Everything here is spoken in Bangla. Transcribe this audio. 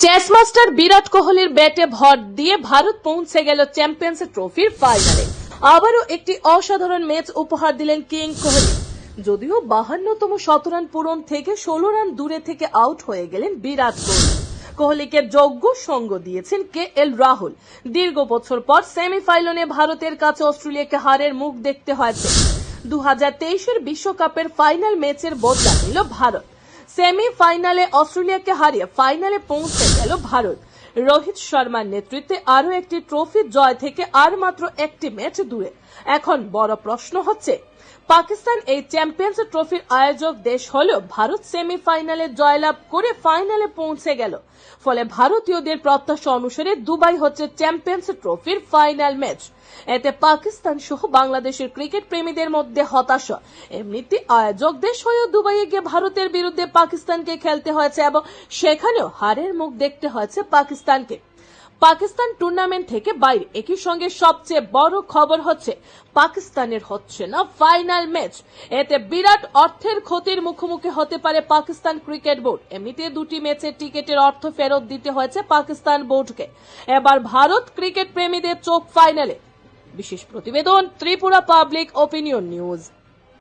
চেস মাস্টার বিরাট কোহলির ব্যাটে ভর দিয়ে ভারত পৌঁছে গেল চ্যাম্পিয়ন্স ট্রফির ফাইনালে আবারও একটি অসাধারণ ম্যাচ উপহার দিলেন কিং কোহলি যদিও বাহান্নতম শতরান পূরণ থেকে ষোলো রান দূরে থেকে আউট হয়ে গেলেন বিরাট কোহলি। কোহলিকে যোগ্য সঙ্গ দিয়েছেন কে এল রাহুল। দীর্ঘ বছর পর সেমিফাইনালে ভারতের কাছে অস্ট্রেলিয়াকে হারের মুখ দেখতে হয়েছে। দু হাজার বিশ্বকাপের ফাইনাল ম্যাচের বদলা নিল ভারত। সেমিফাইনালে অস্ট্রেলিয়াকে হারিয়ে ফাইনালে পৌঁছে গেল ভারত। রোহিত শর্মার নেতৃত্বে আরও একটি ট্রফি জয় থেকে আর মাত্র একটি ম্যাচ দূরে। এখন বড় প্রশ্ন হচ্ছে পাকিস্তান এই চ্যাম্পিয়ন্স ট্রফির আয়োজক দেশ হলেও ভারত সেমিফাইনালে জয়লাভ করে ফাইনালে পৌঁছে গেল। ফলে ভারতীয়দের প্রত্যাশা অনুসারে দুবাই হচ্ছে চ্যাম্পিয়ন্স ট্রফির ফাইনাল ম্যাচ। এতে পাকিস্তান সহ বাংলাদেশের ক্রিকেট প্রেমীদের মধ্যে হতাশা। এমনিতে আয়োজক দেশ হয়েও দুবাইয়ে গিয়ে ভারতের বিরুদ্ধে পাকিস্তানকে খেলতে হয়েছে এবং সেখানেও হারের মুখ দেখতে হয়েছে পাকিস্তানকে। পাকিস্তান টুর্নামেন্ট থেকে বাইরে। একই সঙ্গে সবচেয়ে বড় খবর হচ্ছে, পাকিস্তানের হচ্ছে না ফাইনাল ম্যাচ। এতে বিরাট অর্থের ক্ষতির মুখোমুখি হতে পারে পাকিস্তান ক্রিকেট বোর্ড। এমনিতে দুটি ম্যাচের টিকিটের অর্থ ফেরত দিতে হয়েছে পাকিস্তান বোর্ডকে। এবার ভারত ক্রিকেট প্রেমীদের চোখ ফাইনালে। বিশেষ প্রতিবেদন, ত্রিপুরা পাবলিক ওপিনিয়ন নিউজ।